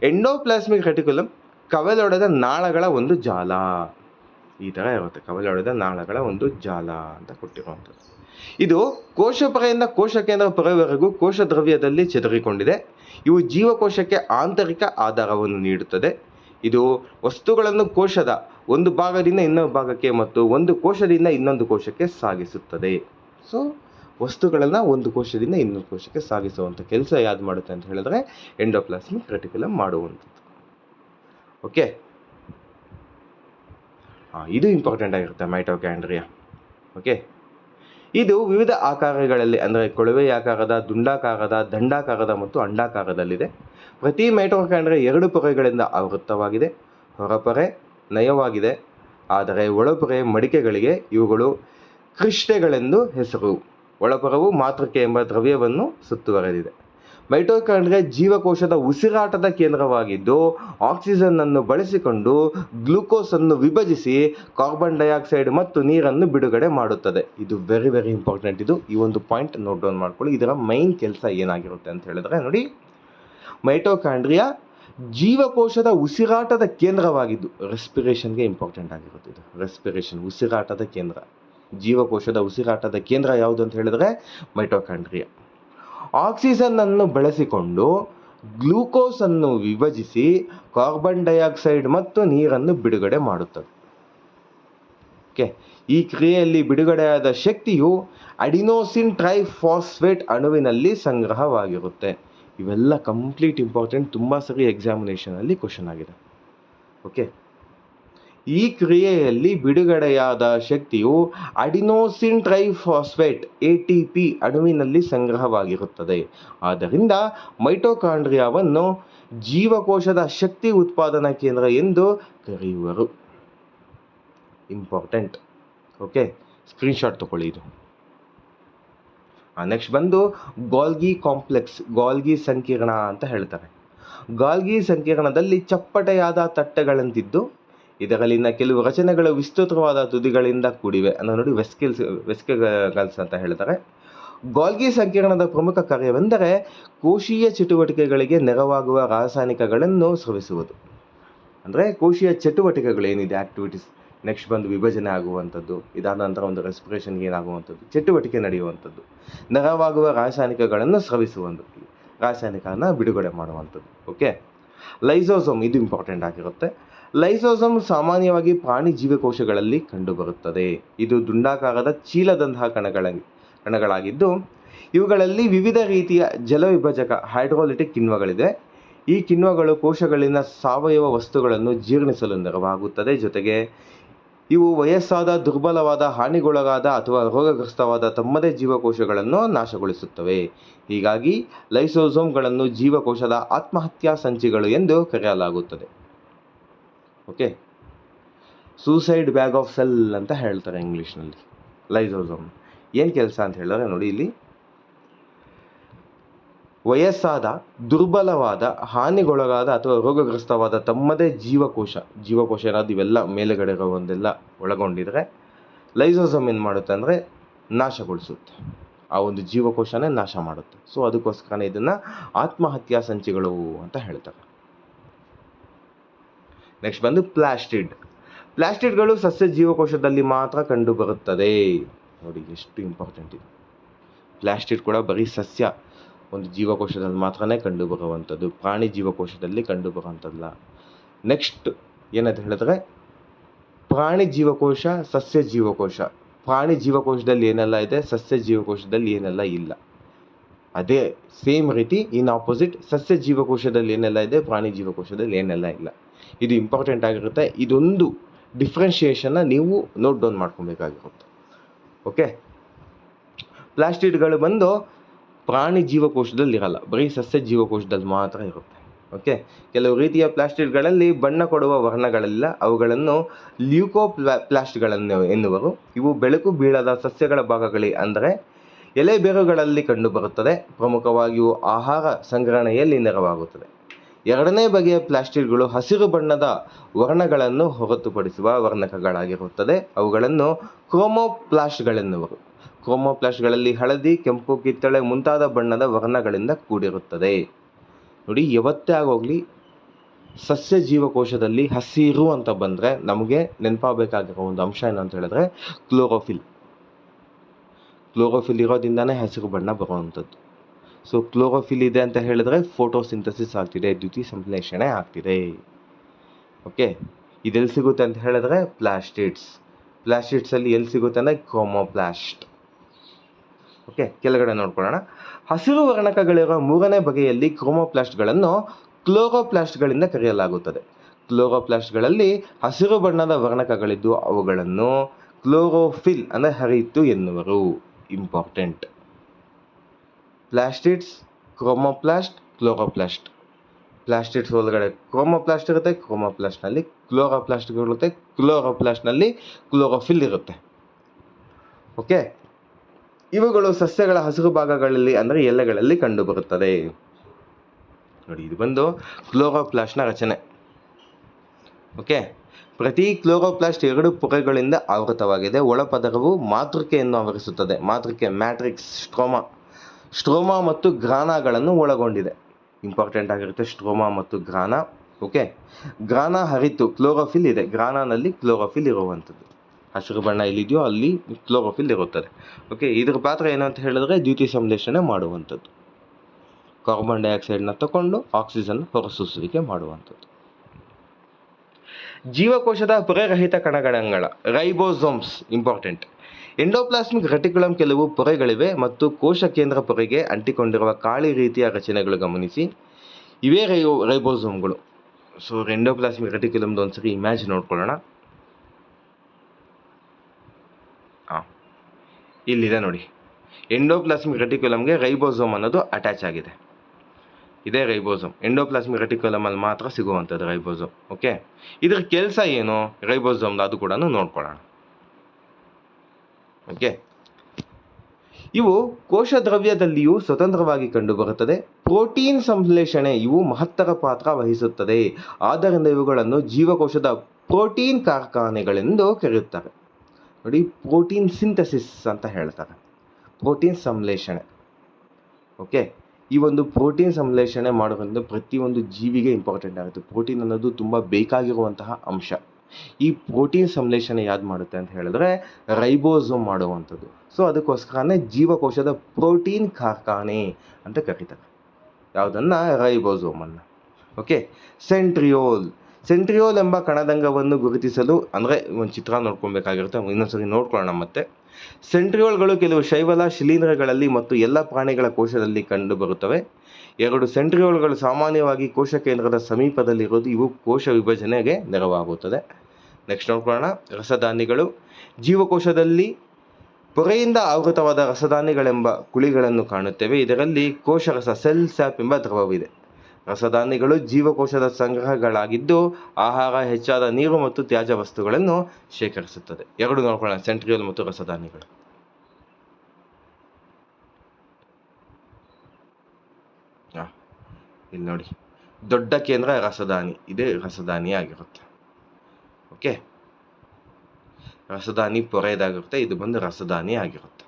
ಎಂಡೋಪ್ಲಾಸ್ಮಿಕ್ ರೆಟಿಕ್ಯುಲಮ್ ಕವಲೊಡೆದ ನಾಳಗಳ ಒಂದು ಜಾಲ. ಈ ಥರ ಇರುತ್ತೆ, ಕವಲೊಡೆದ ನಾಳಗಳ ಒಂದು ಜಾಲ ಅಂತ ಕೊಟ್ಟಿರುವಂಥದ್ದು. ಇದು ಕೋಶ ಕೋಶ ಕೇಂದ್ರ ಪೊರೆವರೆಗೂ ಕೋಶ ದ್ರವ್ಯದಲ್ಲಿ ಚೆದರಿಕೊಂಡಿದೆ. ಇವು ಜೀವಕೋಶಕ್ಕೆ ಆಂತರಿಕ ಆಧಾರವನ್ನು ನೀಡುತ್ತದೆ. ಇದು ವಸ್ತುಗಳನ್ನು ಕೋಶದ ಒಂದು ಭಾಗದಿಂದ ಇನ್ನೊಂದು ಭಾಗಕ್ಕೆ ಮತ್ತು ಒಂದು ಕೋಶದಿಂದ ಇನ್ನೊಂದು ಕೋಶಕ್ಕೆ ಸಾಗಿಸುತ್ತದೆ. ಸೊ ವಸ್ತುಗಳನ್ನು ಒಂದು ಕೋಶದಿಂದ ಇನ್ನೊಂದು ಕೋಶಕ್ಕೆ ಸಾಗಿಸುವಂಥ ಕೆಲಸ ಯಾವ್ದು ಮಾಡುತ್ತೆ ಅಂತ ಹೇಳಿದ್ರೆ ಎಂಡೋಪ್ಲಾಸ್ಮಿಕ್ ರೆಟಿಕ್ಯುಲಮ್ ಮಾಡುವಂಥದ್ದು. ಓಕೆ ಇದು ಇಂಪಾರ್ಟೆಂಟ್ ಆಗಿರುತ್ತೆ ಮೈಟೋಕ್ಯಾಂಡ್ರಿಯಾ ಓಕೆ ಇದು ವಿವಿಧ ಆಕಾರಗಳಲ್ಲಿ, ಅಂದರೆ ಕೊಳವೆ ಆಕಾರದ, ದುಂಡಾಕಾರದ, ದಂಡಾಕಾರದ ಮತ್ತು ಅಂಡಾಕಾರದಲ್ಲಿದೆ. ಪ್ರತಿ ಮೈಟೋಕ್ಯಾಂಡ್ರಿಯಾ ಎರಡು ಪೊರೆಗಳಿಂದ ಆವೃತ್ತವಾಗಿದೆ. ಹೊರಪೊರೆ ನಯವಾಗಿದೆ. ಆದರೆ ಒಳಪೊರೆ ಮಡಿಕೆಗಳಿಗೆ ಇವುಗಳು ಕೃಷ್ಣೆಗಳೆಂದು ಹೆಸರು. ಒಳಪೊರವು ಮಾತೃಕೆ ಎಂಬ ದ್ರವ್ಯವನ್ನು ಸುತ್ತುವರೆದಿದೆ. ಮೈಟೋಕಾಂಡ್ರಿಯಾ ಜೀವಕೋಶದ ಉಸಿರಾಟದ ಕೇಂದ್ರವಾಗಿದ್ದು, ಆಕ್ಸಿಜನ್ ಅನ್ನು ಬಳಸಿಕೊಂಡು ಗ್ಲೂಕೋಸನ್ನು ವಿಭಜಿಸಿ ಕಾರ್ಬನ್ ಡೈಆಕ್ಸೈಡ್ ಮತ್ತು ನೀರನ್ನು ಬಿಡುಗಡೆ ಮಾಡುತ್ತದೆ. ಇದು ವೆರಿ ವೆರಿ ಇಂಪಾರ್ಟೆಂಟ್ ಇದು ಈ ಒಂದು ಪಾಯಿಂಟ್ ನೋಟ್ ಡೌನ್ ಮಾಡ್ಕೊಳ್ಳಿ. ಇದರ ಮೈನ್ ಕೆಲಸ ಏನಾಗಿರುತ್ತೆ ಅಂತ ಹೇಳಿದ್ರೆ ನೋಡಿ, ಮೈಟೋಕಾಂಡ್ರಿಯ ಜೀವಕೋಶದ ಉಸಿರಾಟದ ಕೇಂದ್ರವಾಗಿದ್ದು ರೆಸ್ಪಿರೇಷನ್ಗೆ ಇಂಪಾರ್ಟೆಂಟ್ ಆಗಿರುತ್ತೆ ಇದು. ರೆಸ್ಪಿರೇಷನ್ ಉಸಿರಾಟದ ಕೇಂದ್ರ. ಜೀವಕೋಶದ ಉಸಿರಾಟದ ಕೇಂದ್ರ ಯಾವುದು ಅಂತ ಹೇಳಿದ್ರೆ ಮೈಟೋಕಾಂಡ್ರಿಯಾ. ಆಕ್ಸಿಜನ್ ಅನ್ನು ಬಳಸಿಕೊಂಡು ಗ್ಲೂಕೋಸ್ ಅನ್ನು ವಿಭಜಿಸಿ ಕಾರ್ಬನ್ ಡೈಆಕ್ಸೈಡ್ ಮತ್ತು ನೀರನ್ನು ಬಿಡುಗಡೆ ಮಾಡುತ್ತದೆ ಓಕೆ ಈ ಕ್ರಿಯೆಯಲ್ಲಿ ಬಿಡುಗಡೆಯಾದ ಶಕ್ತಿಯು ಅಡಿನೋಸಿನ್ ಟ್ರೈಫಾಸ್ಫೇಟ್ ಅಣುವಿನಲ್ಲಿ ಸಂಗ್ರಹವಾಗಿರುತ್ತೆ. ಇವೆಲ್ಲ ಕಂಪ್ಲೀಟ್ ಇಂಪಾರ್ಟೆಂಟ್ ತುಂಬ ಸರಿ ಎಕ್ಸಾಮಿನೇಷನಲ್ಲಿ ಕ್ವಶನ್ ಆಗಿದೆ. ಓಕೆ ಈ ಕ್ರಿಯೆಯಲ್ಲಿ ಬಿಡುಗಡೆಯಾದ ಶಕ್ತಿಯು adenosine triphosphate, A T P ಅಣುವಿನಲ್ಲಿ ಸಂಗ್ರಹವಾಗಿರುತ್ತದೆ. ಆದ್ದರಿಂದ ಮೈಟೋಕಾಂಡ್ರಿಯಾವನ್ನು ಜೀವಕೋಶದ ಶಕ್ತಿ ಉತ್ಪಾದನಾ ಕೇಂದ್ರ ಎಂದು ಕರೆಯುವರು. ಇಂಪಾರ್ಟೆಂಟ್. ಓಕೆ ಸ್ಕ್ರೀನ್ಶಾಟ್ ತಗೊಳ್ಳಿ ಇದು. ನೆಕ್ಸ್ಟ್ ಬಂದು ಗಾಲ್ಗಿ ಕಾಂಪ್ಲೆಕ್ಸ್, ಗಾಲ್ಗಿ ಸಂಕೀರ್ಣ ಅಂತ ಹೇಳ್ತಾರೆ. ಗಾಲ್ಗಿ ಸಂಕೀರ್ಣದಲ್ಲಿ ಚಪ್ಪಟೆಯಾದ ತಟ್ಟೆಗಳಂತಿದ್ದು ಇದರಲ್ಲಿನ ಕೆಲವು ರಚನೆಗಳು ವಿಸ್ತೃತವಾದ ತುದಿಗಳಿಂದ ಕೂಡಿವೆ. ಅನ್ನೋ ನೋಡಿ ವೆಸ್ಕಿಲ್ಸ್ ವೆಸ್ಕೆಗಲ್ಸ್ ಅಂತ ಹೇಳ್ತಾರೆ. ಗಾಲ್ಗಿ ಸಂಕೀರ್ಣದ ಪ್ರಮುಖ ಕಾರ್ಯವೆಂದರೆ ಕೋಶೀಯ ಚಟುವಟಿಕೆಗಳಿಗೆ ನೆರವಾಗುವ ರಾಸಾಯನಿಕಗಳನ್ನು ಸ್ರವಿಸುವುದು. ಅಂದರೆ ಕೋಶೀಯ ಚಟುವಟಿಕೆಗಳು ಏನಿದೆ ಆ್ಯಕ್ಟಿವಿಟೀಸ್ ನೆಕ್ಸ್ಟ್ ಬಂದು ವಿಭಜನೆ ಆಗುವಂಥದ್ದು, ಇದಾದ ನಂತರ ಒಂದು ರೆಸ್ಪಿರೇಷನ್ಗೆ ಏನಾಗುವಂಥದ್ದು, ಚಟುವಟಿಕೆ ನಡೆಯುವಂಥದ್ದು, ನೆರವಾಗುವ ರಾಸಾಯನಿಕಗಳನ್ನು ಸ್ರವಿಸುವಂಥದ್ದು, ರಾಸಾಯನಿಕನ ಬಿಡುಗಡೆ ಮಾಡುವಂಥದ್ದು ಓಕೆ ಲೈಸೋಸೋಮ್ ಇದು ಇಂಪಾರ್ಟೆಂಟ್ ಆಗಿರುತ್ತೆ. ಲೈಸೋಸೋಮ್ ಸಾಮಾನ್ಯವಾಗಿ ಪ್ರಾಣಿ ಜೀವಕೋಶಗಳಲ್ಲಿ ಕಂಡುಬರುತ್ತದೆ. ಇದು ದುಂಡಾಕಾರದ ಚೀಲದಂತಹ ಕಣಗಳ ಕಣಗಳಾಗಿದ್ದು, ಇವುಗಳಲ್ಲಿ ವಿವಿಧ ರೀತಿಯ ಜಲವಿಭಜಕ ಹೈಡ್ರೋಲಿಟಿಕ್ ಕಿಣ್ವಗಳಿದೆ. ಈ ಕಿಣ್ವಗಳು ಕೋಶಗಳಲ್ಲಿನ ಸಾವಯವ ವಸ್ತುಗಳನ್ನು ಜೀರ್ಣಿಸಲು ನೆರವಾಗುತ್ತದೆ. ಜೊತೆಗೆ ಇವು ವಯಸ್ಸಾದ, ದುರ್ಬಲವಾದ, ಹಾನಿಗೊಳಗಾದ ಅಥವಾ ರೋಗಗ್ರಸ್ತವಾದ ತಮ್ಮದೇ ಜೀವಕೋಶಗಳನ್ನು ನಾಶಗೊಳಿಸುತ್ತವೆ. ಹೀಗಾಗಿ ಲೈಸೋಸೋಮ್ಗಳನ್ನು ಜೀವಕೋಶದ ಆತ್ಮಹತ್ಯಾ ಸಂಚಿಗಳು ಎಂದು ಕರೆಯಲಾಗುತ್ತದೆ. Okay? Suicide bag of cell ಅಂತ ಹೇಳ್ತಾರೆ ಇಂಗ್ಲೀಷ್ನಲ್ಲಿ. ಲೈಸೋಸೋಮ್ ಏನು ಕೆಲಸ ಅಂತ ಹೇಳಿದ್ರೆ ನೋಡಿ ಇಲ್ಲಿ. ವಯಸ್ಸಾದ, ದುರ್ಬಲವಾದ, ಹಾನಿಗೊಳಗಾದ ಅಥವಾ ರೋಗಗ್ರಸ್ತವಾದ ತಮ್ಮದೇ ಜೀವಕೋಶ. ಜೀವಕೋಶ ಏನಾದ್ರು ಇವೆಲ್ಲ ಮೇಲುಗಡೆ ಒಂದೆಲ್ಲ ಒಳಗೊಂಡಿದ್ರೆ ಲೈಸೋಸಮ್ ಏನು ಮಾಡುತ್ತೆ ಅಂದರೆ ನಾಶಗೊಳಿಸುತ್ತೆ. ಆ ಒಂದು ಜೀವಕೋಶನೇ ನಾಶ ಮಾಡುತ್ತೆ. ಸೊ ಅದಕ್ಕೋಸ್ಕರನೇ ಇದನ್ನು ಆತ್ಮಹತ್ಯಾ ಸಂಚಿಗಳು ಅಂತ ಹೇಳ್ತಾರೆ. ನೆಕ್ಸ್ಟ್ ಬಂದು ಪ್ಲಾಸ್ಟಿಡ್. ಪ್ಲಾಸ್ಟಿಡ್ಗಳು ಸಸ್ಯ ಜೀವಕೋಶದಲ್ಲಿ ಮಾತ್ರ ಕಂಡುಬರುತ್ತದೆ. ನೋಡಿ, ಎಷ್ಟು ಇಂಪಾರ್ಟೆಂಟ್ ಇದೆ. ಪ್ಲಾಸ್ಟಿಡ್ ಕೂಡ ಬರೀ ಸಸ್ಯ, ಒಂದು ಜೀವಕೋಶದಲ್ಲಿ ಮಾತ್ರನೇ ಕಂಡುಬರುವಂಥದ್ದು. ಪ್ರಾಣಿ ಜೀವಕೋಶದಲ್ಲಿ ಕಂಡುಬರುವಂಥದ್ದಲ್ಲ. ನೆಕ್ಸ್ಟ್ ಏನಂತ ಹೇಳಿದ್ರೆ, ಪ್ರಾಣಿ ಜೀವಕೋಶ, ಸಸ್ಯ ಜೀವಕೋಶ. ಪ್ರಾಣಿ ಜೀವಕೋಶದಲ್ಲಿ ಏನೆಲ್ಲ ಇದೆ? ಸಸ್ಯ ಜೀವಕೋಶದಲ್ಲಿ ಏನೆಲ್ಲ ಇಲ್ಲ. ಅದೇ ಸೇಮ್ ರೀತಿ ಇನ್ ಆಪೋಸಿಟ್ ಸಸ್ಯ ಜೀವಕೋಶದಲ್ಲಿ ಏನೆಲ್ಲ ಇದೆ? ಪ್ರಾಣಿ ಜೀವಕೋಶದಲ್ಲಿ ಏನೆಲ್ಲ ಇಲ್ಲ. ಇದು ಇಂಪಾರ್ಟೆಂಟ್ ಆಗಿರುತ್ತೆ. ಇದೊಂದು ಡಿಫ್ರೆನ್ಷಿಯೇಷನ್ನ ನೀವು ನೋಟ್ ಡೌನ್ ಮಾಡ್ಕೊಬೇಕಾಗಿರುತ್ತೆ ಓಕೆ ಪ್ಲಾಸ್ಟಿಡ್ಗಳು ಬಂದು ಪ್ರಾಣಿ ಜೀವಕೋಶದಲ್ಲಿ ಇರಲ್ಲ. ಬರೀ ಸಸ್ಯ ಜೀವಕೋಶದಲ್ಲಿ ಮಾತ್ರ ಇರುತ್ತೆ. ಓಕೆ ಕೆಲವು ರೀತಿಯ ಪ್ಲಾಸ್ಟಿಡ್ಗಳಲ್ಲಿ ಬಣ್ಣ ಕೊಡುವ ವರ್ಣಗಳಿಲ್ಲ. ಅವುಗಳನ್ನು ಲ್ಯೂಕೋ ಪ್ಲಾ ಪ್ಲಾಸ್ಟ್ಗಳನ್ನು ಎನ್ನುವರು. ಇವು ಬೆಳಕು ಬೀಳದ ಸಸ್ಯಗಳ ಭಾಗಗಳಿ ಅಂದರೆ ಎಲೆ ಬೇರುಗಳಲ್ಲಿ ಕಂಡುಬರುತ್ತದೆ. ಪ್ರಮುಖವಾಗಿ ಆಹಾರ ಸಂಗ್ರಹಣೆಯಲ್ಲಿ ನೆರವಾಗುತ್ತದೆ. ಎರಡನೇ ಬಗೆಯ ಪ್ಲಾಸ್ಟಿಕ್ಗಳು ಹಸಿರು ಬಣ್ಣದ ವರ್ಣಗಳನ್ನು ಹೊರತುಪಡಿಸುವ ವರ್ಣಕಗಳಾಗಿರುತ್ತದೆ. ಅವುಗಳನ್ನು ಕ್ರೋಮೋಪ್ಲಾಸ್ಟ್ಗಳೆನ್ನುವರು. ಕ್ರೋಮೋಪ್ಲಾಸ್ಟ್ಗಳಲ್ಲಿ ಹಳದಿ, ಕೆಂಪು, ಕಿತ್ತಳೆ ಮುಂತಾದ ಬಣ್ಣದ ವರ್ಣಗಳಿಂದ ಕೂಡಿರುತ್ತದೆ. ನೋಡಿ, ಯಾವತ್ತೇ ಆಗೋಗ್ಲಿ ಸಸ್ಯ ಜೀವಕೋಶದಲ್ಲಿ ಹಸಿರು ಅಂತ ಬಂದರೆ ನಮಗೆ ನೆನಪಾಗಬೇಕಾಗಿರೋ ಒಂದು ಅಂಶ ಏನಂತ ಹೇಳಿದ್ರೆ ಕ್ಲೋರೋಫಿಲ್. ಕ್ಲೋರೋಫಿಲ್ ಇರೋದ್ರಿಂದನೇ ಹಸಿರು ಬಣ್ಣ ಬರುವಂಥದ್ದು. ಸೊ ಕ್ಲೋರೋಫಿಲ್ ಇದೆ ಅಂತ ಹೇಳಿದ್ರೆ ಫೋಟೋಸಿಂಥಸಿಸ್ ಆಗ್ತಿದೆ, ದ್ಯುತಿ ಸಂಶ್ಲೇಷಣೆ ಆಗ್ತಿದೆ. ಓಕೆ ಇದೆಲ್ಲಿ ಸಿಗುತ್ತೆ ಅಂತ ಹೇಳಿದ್ರೆ ಪ್ಲಾಸ್ಟಿಡ್ಸ್ ಪ್ಲಾಸ್ಟಿಡ್ಸಲ್ಲಿ ಎಲ್ಲಿ ಸಿಗುತ್ತೆ ಅಂದರೆ ಕ್ರೋಮೋಪ್ಲಾಸ್ಟ್ ಓಕೆ ಕೆಳಗಡೆ ನೋಡ್ಕೊಳ್ಳೋಣ. ಹಸಿರು ವರ್ಣಕಗಳಿರುವ ಮೂರನೇ ಬಗೆಯಲ್ಲಿ ಕ್ರೋಮೋಪ್ಲಾಸ್ಟ್ಗಳನ್ನು ಕ್ಲೋರೋಪ್ಲಾಸ್ಟ್ಗಳಿಂದ ಕರೆಯಲಾಗುತ್ತದೆ. ಕ್ಲೋರೋಪ್ಲಾಸ್ಟ್ಗಳಲ್ಲಿ ಹಸಿರು ಬಣ್ಣದ ವರ್ಣಕಗಳಿದ್ದು ಅವುಗಳನ್ನು ಕ್ಲೋರೋಫಿಲ್ ಅಂದರೆ ಹರಿಯಿತು ಎನ್ನುವರು. Important plastids, chromoplast, chloroplast. Plastids ಒಳಗಡೆ ಕ್ರೋಮೋಪ್ಲಾಸ್ಟ್ ಇರುತ್ತೆ, ಕ್ರೋಮೋಪ್ಲಾಸ್ಟ್ನಲ್ಲಿ ಕ್ಲೋರೋಪ್ಲಾಸ್ಟ್ ಇರುತ್ತೆ ಕ್ಲೋರೋಪ್ಲಾಸ್ಟ್ನಲ್ಲಿ ಕ್ಲೋರೋಫಿಲ್ ಇರುತ್ತೆ. ಓಕೆ? ಇವುಗಳು ಸಸ್ಯಗಳ ಹಸಿರು ಭಾಗಗಳಲ್ಲಿ ಅಂದರೆ ಎಲೆಗಳಲ್ಲಿ ಕಂಡುಬರುತ್ತದೆ. ನೋಡಿ, ಇದು ಬಂದು ಕ್ಲೋರೋಪ್ಲಾಸ್ಟ್ನ ರಚನೆ. ಓಕೆ? ಪ್ರತಿ ಕ್ಲೋರೋಪ್ಲಾಸ್ಟ್ ಎರಡು ಪೊರೆಗಳಿಂದ ಆವೃತವಾಗಿದೆ. ಒಳಪದರವು ಮಾತೃಕೆಯನ್ನು ಆವರಿಸುತ್ತದೆ. ಮಾತೃಕೆ, ಮ್ಯಾಟ್ರಿಕ್ಸ್, ಸ್ಟ್ರೋಮಾ. ಸ್ಟ್ರೋಮಾ ಮತ್ತು ಗ್ರಾನಾಗಳನ್ನು ಒಳಗೊಂಡಿದೆ. ಇಂಪಾರ್ಟೆಂಟ್ ಆಗಿರುತ್ತೆ ಸ್ಟ್ರೋಮಾ ಮತ್ತು ಗ್ರಾನ ಓಕೆ ಗ್ರಾನ ಹರಿತು ಕ್ಲೋರೋಫಿಲ್ ಇದೆ. ಗ್ರಾನಾನಲ್ಲಿ ಕ್ಲೋರೋಫಿಲ್ ಇರುವಂಥದ್ದು. ಹಸಿರು ಬಣ್ಣ ಎಲ್ಲಿದೆಯೋ ಅಲ್ಲಿ ಕ್ಲೋರೋಫಿಲ್ ಇರುತ್ತದೆ. ಓಕೆ ಇದ್ರ ಪಾತ್ರ ಏನು ಅಂತ ಹೇಳಿದ್ರೆ ದ್ಯುತಿ ಸಂಶ್ಲೇಷಣೆ ಮಾಡುವಂಥದ್ದು ಕಾರ್ಬನ್ ಡೈಆಕ್ಸೈಡ್ನ ತಗೊಂಡು ಆಕ್ಸಿಜನ್ ಹೊರಸೂಸುವಿಕೆ ಮಾಡುವಂಥದ್ದು. ಜೀವಕೋಶದ ಪುರರಹಿತ ಕಣಗಳಂಗಳ ರೈಬೋಸೋಮ್ಸ್ ಇಂಪಾರ್ಟೆಂಟ್ ಎಂಡೋಪ್ಲಾಸ್ಮಿಕ್ ರೆಟಿಕ್ಯುಲಮ್ ಕೆಲವು ಪೊರೆಗಳಿವೆ ಮತ್ತು ಕೋಶ ಕೇಂದ್ರ ಪೊರೆಗೆ ಅಂಟಿಕೊಂಡಿರುವ ಕಾಳಿ ರೀತಿಯ ರಚನೆಗಳು ಗಮನಿಸಿ. ಇವೇ ರೈ ರೈಬೋಸೋಮ್ಗಳು. ಸೊ ಎಂಡೋಪ್ಲಾಸ್ಮಿಕ್ ರೆಟಿಕ್ಯುಲಮ್ದು ಒಂದ್ಸರಿ ಇಮ್ಯಾಜ್ ನೋಡ್ಕೊಳ್ಳೋಣ. ಹಾಂ ಇಲ್ಲಿದೆ ನೋಡಿ. ಎಂಡೋಪ್ಲಾಸ್ಮಿಕ್ ರೆಟಿಕ್ಯುಲಮ್ಗೆ ರೈಬೋಸೋಮ್ ಅನ್ನೋದು ಅಟ್ಯಾಚ್ ಆಗಿದೆ. ಇದೇ ರೈಬೋಸೋಮ್. ಎಂಡೋಪ್ಲಾಸ್ಮಿಕ್ ರೆಟಿಕ್ಯುಲಮಲ್ಲಿ ಮಾತ್ರ ಸಿಗುವಂಥದ್ದು ರೈಬೋಸೋಮ್. ಓಕೆ ಇದ್ರ ಕೆಲಸ ಏನು? ರೈಬೋಸೋಮ್ದು ಅದು ಕೂಡ ನೋಡ್ಕೊಳ್ಳೋಣ. ಓಕೆ? ಇವು ಕೋಶ ದ್ರವ್ಯದಲ್ಲಿಯೂ ಸ್ವತಂತ್ರವಾಗಿ ಕಂಡುಬರುತ್ತದೆ. ಪ್ರೋಟೀನ್ ಸಂಶ್ಲೇಷಣೆ ಇವು ಮಹತ್ತರ ಪಾತ್ರ ವಹಿಸುತ್ತದೆ. ಆದ್ದರಿಂದ ಇವುಗಳನ್ನು ಜೀವಕೋಶದ ಪ್ರೋಟೀನ್ ಕಾರ್ಖಾನೆಗಳೆಂದು ಕರೆಯುತ್ತಾರೆ. ನೋಡಿ, ಪ್ರೋಟೀನ್ ಸಿಂಥಸಿಸ್ ಅಂತ ಹೇಳ್ತಾರೆ. ಪ್ರೋಟೀನ್ ಸಂಶ್ಲೇಷಣೆ. ಓಕೆ? ಈ ಒಂದು ಪ್ರೋಟೀನ್ ಸಂಶ್ಲೇಷಣೆ ಮಾಡೋದ್ರಿಂದ ಪ್ರತಿಯೊಂದು ಜೀವಿಗೆ ಇಂಪಾರ್ಟೆಂಟ್ ಆಗುತ್ತೆ. ಪ್ರೋಟೀನ್ ಅನ್ನೋದು ತುಂಬ ಬೇಕಾಗಿರುವಂತಹ ಅಂಶ. ಈ ಪ್ರೋಟೀನ್ ಸಂಶ್ಲೇಷಣೆ ಯಾವ್ದು ಮಾಡುತ್ತೆ ಅಂತ ಹೇಳಿದ್ರೆ ರೈಬೋಸೋಮ್ ಮಾಡುವಂಥದ್ದು. ಸೊ, ಅದಕ್ಕೋಸ್ಕರನೇ ಜೀವಕೋಶದ ಪ್ರೋಟೀನ್ ಕಾರ್ಖಾನೆ ಅಂತ ಕರೀತಾರೆ. ಯಾವುದನ್ನು? ರೈಬೋಸೋಮನ್ನು. ಓಕೆ? ಸೆಂಟ್ರಿಯೋಲ್. ಸೆಂಟ್ರಿಯೋಲ್ ಎಂಬ ಕಣದಂಗವನ್ನು ಗುರುತಿಸಲು, ಅಂದರೆ ಒಂದು ಚಿತ್ರ ನೋಡ್ಕೊಬೇಕಾಗಿರುತ್ತೆ, ಇನ್ನೊಂದ್ಸರಿ ನೋಡ್ಕೊಳ್ಳೋಣ ಮತ್ತೆ. ಸೆಂಟ್ರಿಯೋಲ್ಗಳು ಕೆಲವು ಶೈವಲ ಶಿಲೀಂಧ್ರಗಳಲ್ಲಿ ಮತ್ತು ಎಲ್ಲ ಪ್ರಾಣಿಗಳ ಕೋಶದಲ್ಲಿ ಕಂಡುಬರುತ್ತವೆ. ಎರಡು ಸೆಂಟ್ರಿಯೋಲ್ಗಳು ಸಾಮಾನ್ಯವಾಗಿ ಕೋಶ ಕೇಂದ್ರದ ಸಮೀಪದಲ್ಲಿರೋದು ಇವು ಕೋಶ ವಿಭಜನೆಗೆ ನೆರವಾಗುತ್ತದೆ. ನೆಕ್ಸ್ಟ್ ನೋಡ್ಕೊಳ್ಳೋಣ. ರಸಧಾನ್ಯಗಳು ಜೀವಕೋಶದಲ್ಲಿ ಪೊರೆಯಿಂದ ಆವೃತವಾದ ರಸಧಾನ್ಯಗಳೆಂಬ ಕುಳಿಗಳನ್ನು ಕಾಣುತ್ತೇವೆ. ಇದರಲ್ಲಿ ಕೋಶರಸ, ಸೆಲ್ ಸ್ಯಾಪ್ ಎಂಬ ದ್ರವವಿದೆ. ರಸಧಾನ್ಯಗಳು ಜೀವಕೋಶದ ಸಂಗ್ರಹಗಳಾಗಿದ್ದು, ಆಹಾರ, ಹೆಚ್ಚಾದ ನೀರು ಮತ್ತು ತ್ಯಾಜ್ಯ ವಸ್ತುಗಳನ್ನು ಶೇಖರಿಸುತ್ತದೆ. ಎರಡು ನೋಡ್ಕೊಳ್ಳೋಣ. ಸೆಂಟ್ರಿಯಲ್ ಮತ್ತು ರಸದಾನಿಗಳು ಇಲ್ಲಿ ನೋಡಿ. ದೊಡ್ಡ ಕೇಂದ್ರ ರಸದಾನಿ ಇದೇ ರಸದಾನಿ ಆಗಿರುತ್ತೆ ಓಕೆ? ರಸದಾನಿ ಪೊರೆಯದಾಗಿರುತ್ತೆ. ಇದು ಬಂದು ರಸದಾನಿ ಆಗಿರುತ್ತೆ.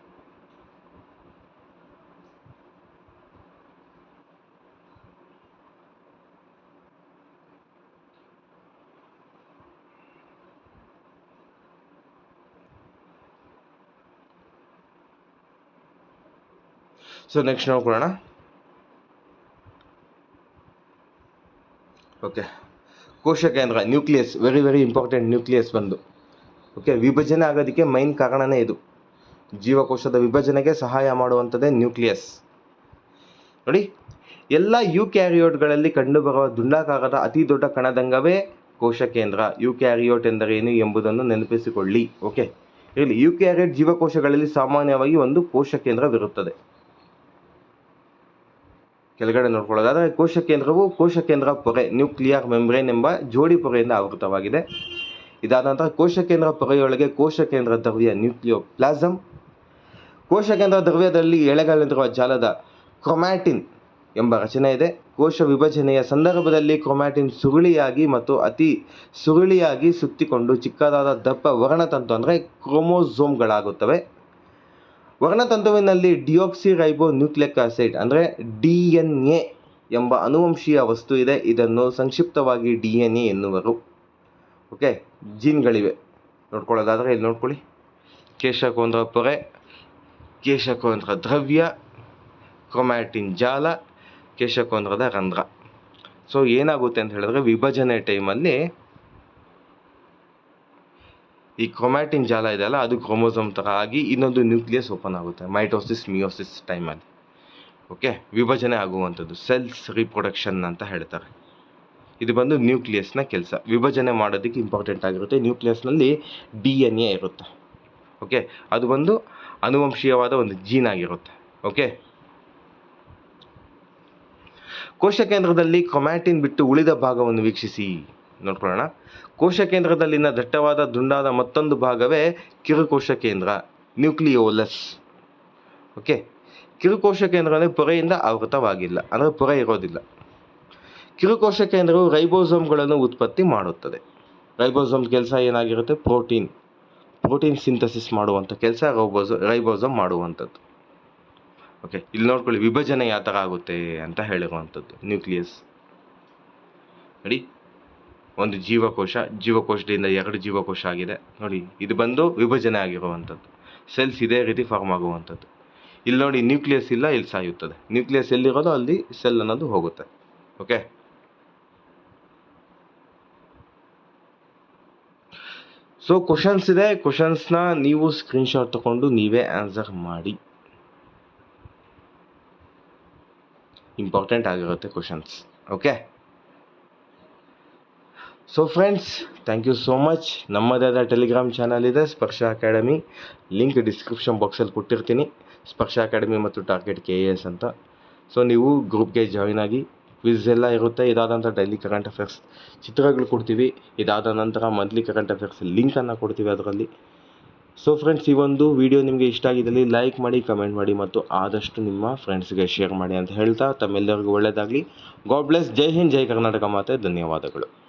ಸೊ ನೆಕ್ಸ್ಟ್ ನೋಡ್ಕೊಳ್ಳೋಣ ಓಕೆ ಕೋಶ ಕೇಂದ್ರ nucleus very very important nucleus ಬಂದು. ಓಕೆ ವಿಭಜನೆ ಆಗೋದಕ್ಕೆ ಮೈನ್ ಕಾರಣನೇ ಇದು. ಜೀವಕೋಶದ ವಿಭಜನೆಗೆ ಸಹಾಯ ಮಾಡುವಂಥದ್ದೇ ನ್ಯೂಕ್ಲಿಯಸ್ ನೋಡಿ, ಎಲ್ಲ ಯು ಕ್ಯಾರಿಯೋಟ್ಗಳಲ್ಲಿ ಕಂಡುಬರುವ ದುಂಡಾಕಾರದ ಅತಿ ದೊಡ್ಡ ಕಣದಂಗವೇ ಕೋಶ ಕೇಂದ್ರ ಯುಕ್ಯಾರಿಯೋಟ್ ಎಂದರೇನು ಎಂಬುದನ್ನು ನೆನಪಿಸಿಕೊಳ್ಳಿ. ಓಕೆ ಇಲ್ಲಿ ಯು ಕ್ಯಾರಿಯೋಟ್ ಜೀವಕೋಶಗಳಲ್ಲಿ ಸಾಮಾನ್ಯವಾಗಿ ಒಂದು ಕೋಶ ಕೇಂದ್ರವಿರುತ್ತದೆ ಕೆಳಗಡೆ ನೋಡ್ಕೊಳ್ಳೋದಾದರೆ ಕೋಶ ಕೇಂದ್ರವು ಕೋಶ ಕೇಂದ್ರ ಪೊರೆ, ನ್ಯೂಕ್ಲಿಯರ್ ಮೆಂಬ್ರೇನ್ ಎಂಬ ಜೋಡಿ ಪೊರೆಯಿಂದ ಆವೃತವಾಗಿದೆ. ಇದಾದ ನಂತರ ಕೋಶ ಕೇಂದ್ರ ಪೊರೆಯೊಳಗೆ ಕೋಶ ಕೇಂದ್ರ ದ್ರವ್ಯ ನ್ಯೂಕ್ಲಿಯೋ ಪ್ಲಾಸಮ್ ಕೋಶ ಕೇಂದ್ರ ದ್ರವ್ಯದಲ್ಲಿ ಎಳೆಗಳಲ್ಲಿರುವ ಜಾಲದ ಕ್ರೊಮ್ಯಾಟಿನ್ ಎಂಬ ರಚನೆ ಇದೆ. ಕೋಶ ವಿಭಜನೆಯ ಸಂದರ್ಭದಲ್ಲಿ ಕ್ರೊಮ್ಯಾಟಿನ್ ಸುರುಳಿಯಾಗಿ ಮತ್ತು ಅತಿ ಸುರುಳಿಯಾಗಿ ಸುತ್ತಿಕೊಂಡು ಚಿಕ್ಕದಾದ ದಪ್ಪ ವರ್ಣತಂತು ಅಂದರೆ ಕ್ರೋಮೋಸೋಮ್ಗಳಾಗುತ್ತವೆ. ವರ್ಣತಂತುವಿನಲ್ಲಿ ಡಿಯೋಕ್ಸಿ ರೈಬೋ ನ್ಯೂಕ್ಲಿಕ್ ಆಸಿಡ್, ಅಂದರೆ ಡಿ ಎನ್ ಎ ಎಂಬ ಅನುವಂಶೀಯ ವಸ್ತು ಇದೆ. ಇದನ್ನು ಸಂಕ್ಷಿಪ್ತವಾಗಿ ಡಿ ಎನ್ ಎ ಎನ್ನುವರು. ಓಕೆ, ಜೀನ್ಗಳಿವೆ. ನೋಡ್ಕೊಳ್ಳೋದಾದರೆ ಇಲ್ಲಿ ನೋಡ್ಕೊಳ್ಳಿ. ಕೇಶಕೋಂದ್ರ ಪೊರೆ, ಕೇಶಕೋಂದ್ರ ದ್ರವ್ಯ, ಕ್ರೊಮ್ಯಾಟಿನ್ ಜಾಲ, ಕೇಶಕೋಂದ್ರದ ರಂಧ್ರ. ಸೊ ಏನಾಗುತ್ತೆ ಅಂತ ಹೇಳಿದ್ರೆ ವಿಭಜನೆ ಟೈಮಲ್ಲಿ ಈ ಕ್ರೊಮ್ಯಾಟಿನ್ ಜಾಲ ಇದೆಯಲ್ಲ, ಅದು ಕ್ರೋಮೋಸೋಮ್ ಥರ ಆಗಿ ಇನ್ನೊಂದು ನ್ಯೂಕ್ಲಿಯಸ್ ಓಪನ್ ಆಗುತ್ತೆ ಮೈಟೋಸಿಸ್ ಮಿಯೋಸಿಸ್ ಟೈಮಲ್ಲಿ ಓಕೆ ವಿಭಜನೆ ಆಗುವಂಥದ್ದು ಸೆಲ್ಸ್ ರಿಪ್ರೊಡಕ್ಷನ್ ಅಂತ ಹೇಳ್ತಾರೆ. ಇದು ಬಂದು ನ್ಯೂಕ್ಲಿಯಸ್ನ ಕೆಲಸ. ವಿಭಜನೆ ಮಾಡೋದಕ್ಕೆ ಇಂಪಾರ್ಟೆಂಟ್ ಆಗಿರುತ್ತೆ. ನ್ಯೂಕ್ಲಿಯಸ್ನಲ್ಲಿ ಡಿ ಎನ್ ಎ ಇರುತ್ತೆ. ಓಕೆ ಅದು ಬಂದು ಅನುವಂಶೀಯವಾದ ಒಂದು ಜೀನ್ ಆಗಿರುತ್ತೆ. ಓಕೆ ಕೋಶ ಕೇಂದ್ರದಲ್ಲಿ ಕ್ರೊಮ್ಯಾಟಿನ್ ಬಿಟ್ಟು ಉಳಿದ ಭಾಗವನ್ನು ವೀಕ್ಷಿಸಿ. ನೋಡ್ಕೊಳ್ಳೋಣ. ಕೋಶ ಕೇಂದ್ರದಲ್ಲಿನ ದಟ್ಟವಾದ ದುಂಡಾದ ಮತ್ತೊಂದು ಭಾಗವೇ ಕಿರುಕೋಶ ಕೇಂದ್ರ ನ್ಯೂಕ್ಲಿಯೋಲಸ್. ಓಕೆ ಕಿರುಕೋಶ ಕೇಂದ್ರ ಅಂದರೆ ಪೊರೆಯಿಂದ ಆವೃತವಾಗಿಲ್ಲ, ಅಂದರೆ ಪೊರೆ ಇರೋದಿಲ್ಲ. ಕಿರುಕೋಶ ಕೇಂದ್ರವು ರೈಬೋಸೋಮ್ಗಳನ್ನು ಉತ್ಪತ್ತಿ ಮಾಡುತ್ತದೆ. ರೈಬೋಸೋಮ್ ಕೆಲಸ ಏನಾಗಿರುತ್ತೆ? ಪ್ರೋಟೀನ್. ಪ್ರೋಟೀನ್ ಸಿಂಥಸಿಸ್ ಮಾಡುವಂಥ ಕೆಲಸ ರೈಬೋಸೋ, ರೈಬೋಸೋಮ್ ಮಾಡುವಂಥದ್ದು. ಓಕೆ ಇಲ್ಲಿ ನೋಡ್ಕೊಳ್ಳಿ, ವಿಭಜನೆ ಯಾವ ಥರ ಆಗುತ್ತೆ ಅಂತ ಹೇಳಿರುವಂಥದ್ದು, ನ್ಯೂಕ್ಲಿಯಸ್. ನೋಡಿ ಒಂದು ಜೀವಕೋಶ, ಜೀವಕೋಶದಿಂದ ಎರಡು ಜೀವಕೋಶ ಆಗಿದೆ. ನೋಡಿ, ಇದು ಬಂದು ವಿಭಜನೆ ಆಗಿರುವಂಥದ್ದು. ಸೆಲ್ಸ್ ಇದೇ ರೀತಿ ಫಾರ್ಮ್ ಆಗುವಂಥದ್ದು. ಇಲ್ಲಿ ನೋಡಿ ನ್ಯೂಕ್ಲಿಯಸ್ ಇಲ್ಲ, ಇಲ್ಲಿ ಸಾಯುತ್ತದೆ. ನ್ಯೂಕ್ಲಿಯಸ್ ಎಲ್ಲಿರೋದು? ಅಲ್ಲಿ ಸೆಲ್ ಅನ್ನೋದು ಹೋಗುತ್ತೆ. ಓಕೆ ಸೊ ಕ್ವಶನ್ಸ್ ಇದೆ. ಕ್ವಶನ್ಸ್ನ ನೀವು ಸ್ಕ್ರೀನ್ಶಾಟ್ ತಗೊಂಡು ನೀವೇ ಆನ್ಸರ್ ಮಾಡಿ. ಇಂಪಾರ್ಟೆಂಟ್ ಆಗಿರುತ್ತೆ questions okay so friends thank you so much ನಮ್ಮದೇ ಆದ ಟೆಲಿಗ್ರಾಮ್ ಚಾನಲ್ ಇದೆ ಸ್ಪರ್ಶ ಅಕಾಡೆಮಿ ಲಿಂಕ್ ಡಿಸ್ಕ್ರಿಪ್ಷನ್ ಬಾಕ್ಸಲ್ಲಿ ಕೊಟ್ಟಿರ್ತೀನಿ. ಸ್ಪರ್ಶ ಅಕಾಡೆಮಿ ಮತ್ತು ಟಾರ್ಗೆಟ್ ಕೆ ಎ ಎಸ್ ಅಂತ. ಸೊ ನೀವು ಗ್ರೂಪ್ಗೆ ಜಾಯಿನ್ ಆಗಿ ಕ್ವಿಝ್ ಎಲ್ಲ ಇರುತ್ತೆ. ಇದಾದ ಡೈಲಿ ಕರೆಂಟ್ ಅಫೇರ್ಸ್ ಚಿತ್ರಗಳು ಕೊಡ್ತೀವಿ. ಇದಾದ ನಂತರ ಮಂತ್ಲಿ ಕರೆಂಟ್ ಅಫೇರ್ಸ್ ಲಿಂಕನ್ನು ಕೊಡ್ತೀವಿ ಅದರಲ್ಲಿ. ಸೊ ಫ್ರೆಂಡ್ಸ್ ಈ ಒಂದು ವಿಡಿಯೋ ನಿಮಗೆ ಇಷ್ಟ ಆಗಿದ್ದಲ್ಲಿ ಲೈಕ್ ಮಾಡಿ ಕಮೆಂಟ್ ಮಾಡಿ ಮತ್ತು ಆದಷ್ಟು ನಿಮ್ಮ ಫ್ರೆಂಡ್ಸ್ಗೆ ಶೇರ್ ಮಾಡಿ ಅಂತ ಹೇಳ್ತಾ ತಮ್ಮೆಲ್ಲರಿಗೂ ಒಳ್ಳೆಯದಾಗಲಿ ಗಾಡ್ ಬ್ಲೆಸ್ ಜೈ ಹಿಂದ್, ಜೈ ಕರ್ನಾಟಕ ಮಾತೆ. ಧನ್ಯವಾದಗಳು.